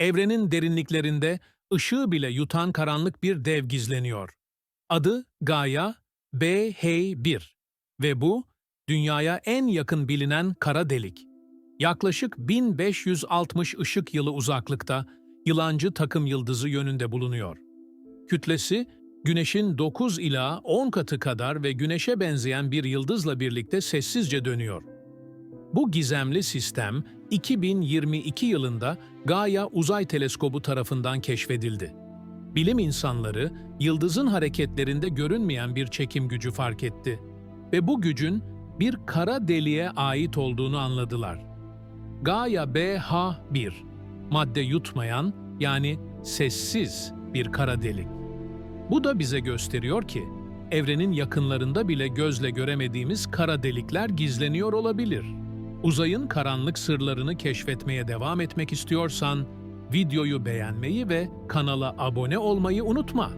Evrenin derinliklerinde ışığı bile yutan karanlık bir dev gizleniyor. Adı Gaia B-H1 ve bu dünyaya en yakın bilinen kara delik. Yaklaşık 1560 ışık yılı uzaklıkta yılancı takım yıldızı yönünde bulunuyor. Kütlesi Güneş'in 9 ila 10 katı kadar ve Güneş'e benzeyen bir yıldızla birlikte sessizce dönüyor. Bu gizemli sistem 2022 yılında Gaia Uzay Teleskobu tarafından keşfedildi. Bilim insanları yıldızın hareketlerinde görünmeyen bir çekim gücü fark etti ve bu gücün bir kara deliğe ait olduğunu anladılar. Gaia BH1, madde yutmayan yani sessiz bir kara delik. Bu da bize gösteriyor ki evrenin yakınlarında bile gözle göremediğimiz kara delikler gizleniyor olabilir. Uzayın karanlık sırlarını keşfetmeye devam etmek istiyorsan videoyu beğenmeyi ve kanala abone olmayı unutma.